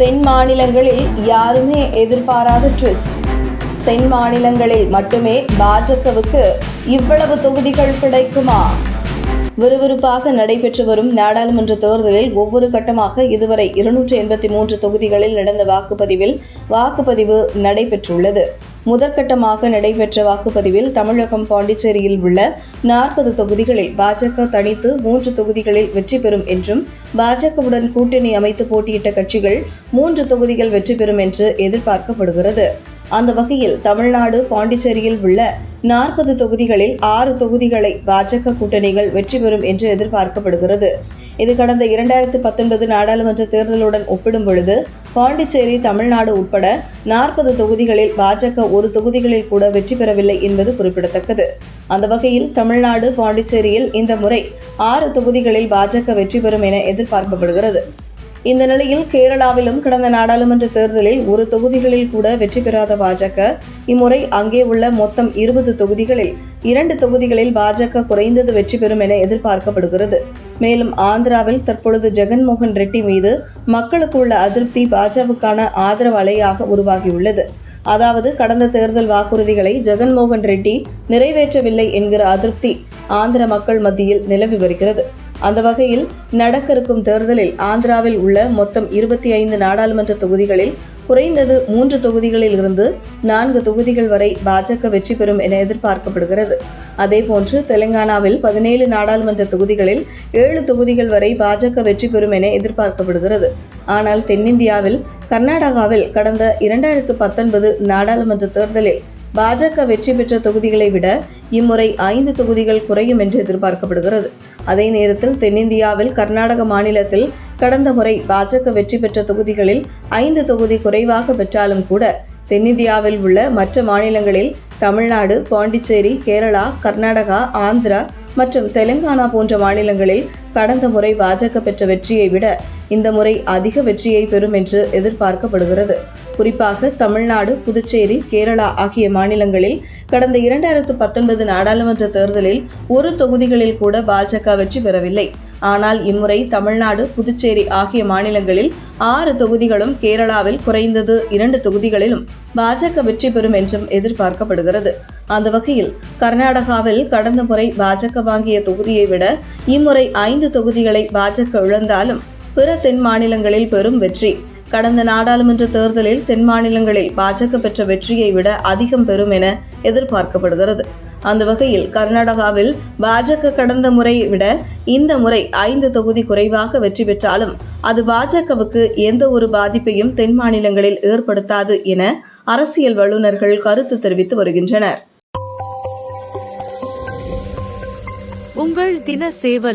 தென் மாநிலங்களில் யாருமே எதிர்பாராத ட்விஸ்ட் தென் மாநிலங்களில் மட்டுமே பாஜகவுக்கு இவ்வளவு தொகுதிகள் கிடைக்குமா? விறுவிறுப்பாக நடைபெற்று வரும் நாடாளுமன்ற தேர்தலில் ஒவ்வொரு கட்டமாக இதுவரை இருநூற்று எண்பத்தி மூன்று தொகுதிகளில் நடந்த வாக்குப்பதிவில் வாக்குப்பதிவு நடைபெற்றுள்ளது. முதற்கட்டமாக நடைபெற்ற வாக்குப்பதிவில் தமிழகம் பாண்டிச்சேரியில் உள்ள நாற்பது தொகுதிகளில் பாஜக தனித்து மூன்று தொகுதிகளில் வெற்றி பெறும் என்றும் பாஜகவுடன் கூட்டணி அமைத்து போட்டியிட்ட கட்சிகள் மூன்று தொகுதிகள் வெற்றி பெறும் என்று எதிர்பார்க்கப்படுகிறது. அந்த வகையில் தமிழ்நாடு பாண்டிச்சேரியில் உள்ள நாற்பது தொகுதிகளில் ஆறு தொகுதிகளை பாஜக கூட்டணிகள் வெற்றி பெறும் என்று எதிர்பார்க்கப்படுகிறது. இது கடந்த இரண்டாயிரத்து பத்தொன்பது நாடாளுமன்ற தேர்தலுடன் ஒப்பிடும் பொழுது பாண்டிச்சேரி தமிழ்நாடு உட்பட நாற்பது தொகுதிகளில் பாஜக ஒரு தொகுதிகளில் கூட வெற்றி பெறவில்லை என்பது குறிப்பிடத்தக்கது. அந்த வகையில் தமிழ்நாடு பாண்டிச்சேரியில் இந்த முறை ஆறு தொகுதிகளில் பாஜக வெற்றி பெறும் என எதிர்பார்க்கப்படுகிறது. இந்த நிலையில் கேரளாவிலும் கடந்த நாடாளுமன்ற தேர்தலில் ஒரு தொகுதிகளில் கூட வெற்றி பெறாத பாஜக. இம்முறை அங்கே உள்ள மொத்தம் இருபது தொகுதிகளில் இரண்டு தொகுதிகளில் பாஜக குறைந்தது வெற்றி பெறும் என எதிர்பார்க்கப்படுகிறது. மேலும் ஆந்திராவில் தற்பொழுது ஜெகன்மோகன் ரெட்டி மீது மக்களுக்கு உள்ள அதிருப்தி பாஜகவுக்கான ஆதரவு அலையாக உருவாகியுள்ளது. அதாவது கடந்த தேர்தல் வாக்குறுதிகளை ஜெகன்மோகன் ரெட்டி நிறைவேற்றவில்லை என்கிற அதிருப்தி ஆந்திர மக்கள் மத்தியில் நிலவி வருகிறது. அந்த வகையில் நடக்க இருக்கும் தேர்தலில் ஆந்திராவில் உள்ள மொத்தம் இருபத்தி ஐந்து நாடாளுமன்ற தொகுதிகளில் குறைந்தது மூன்று தொகுதிகளில் இருந்து நான்கு தொகுதிகள் வரை பாஜக வெற்றி பெறும் என எதிர்பார்க்கப்படுகிறது. அதேபோன்று தெலுங்கானாவில் பதினேழு நாடாளுமன்ற தொகுதிகளில் ஏழு தொகுதிகள் வரை பாஜக வெற்றி பெறும் என எதிர்பார்க்கப்படுகிறது. ஆனால் தென்னிந்தியாவில் கர்நாடகாவில் கடந்த இரண்டாயிரத்து பத்தொன்பது நாடாளுமன்ற தேர்தலில் பாஜக வெற்றி பெற்ற தொகுதிகளை விட இம்முறை ஐந்து தொகுதிகள் குறையும் என்று எதிர்பார்க்கப்படுகிறது. அதே நேரத்தில் தென்னிந்தியாவில் கர்நாடக மாநிலத்தில் கடந்த முறை பாஜக வெற்றி பெற்ற தொகுதிகளில் ஐந்து தொகுதி குறைவாக பெற்றாலும் கூட தென்னிந்தியாவில் உள்ள மற்ற மாநிலங்களில் தமிழ்நாடு பாண்டிச்சேரி கேரளா கர்நாடகா ஆந்திரா மற்றும் தெலுங்கானா போன்ற மாநிலங்களில் கடந்த முறை பாஜக பெற்ற வெற்றியை விட இந்த முறை அதிக வெற்றியை பெறும் என்று எதிர்பார்க்கப்படுகிறது. குறிப்பாக தமிழ்நாடு புதுச்சேரி கேரளா ஆகிய மாநிலங்களில் கடந்த இரண்டாயிரத்து பத்தொன்பது நாடாளுமன்ற தேர்தலில் ஒரு தொகுதிகளில் கூட பாஜக வெற்றி பெறவில்லை. ஆனால் இம்முறை தமிழ்நாடு புதுச்சேரி ஆகிய மாநிலங்களில் ஆறு தொகுதிகளும் கேரளாவில் குறைந்தது இரண்டு தொகுதிகளிலும் பாஜக வெற்றி பெறும் என்றும் எதிர்பார்க்கப்படுகிறது. அந்த வகையில் கர்நாடகாவில் கடந்த முறை பாஜக வாங்கிய தொகுதியை விட இம்முறை ஐந்து தொகுதிகளை பாஜக இழந்தாலும் பிற தென் மாநிலங்களில் பெரும் வெற்றி. கடந்த நாடாளுமன்ற தேர்தலில் தென் மாநிலங்களில் பாஜக பெற்ற வெற்றியை விட அதிகம் பெறும் என எதிர்பார்க்கப்படுகிறது. அந்த வகையில் கர்நாடகாவில் பாஜக கடந்த முறை விட இந்த முறை ஐந்து தொகுதி குறைவாக வெற்றி பெற்றாலும் அது பாஜகவுக்கு எந்த ஒரு பாதிப்பையும் தென் மாநிலங்களில் ஏற்படுத்தாது என அரசியல் வல்லுநர்கள் கருத்து தெரிவித்து வருகின்றனர். உங்கள் தின சேவல்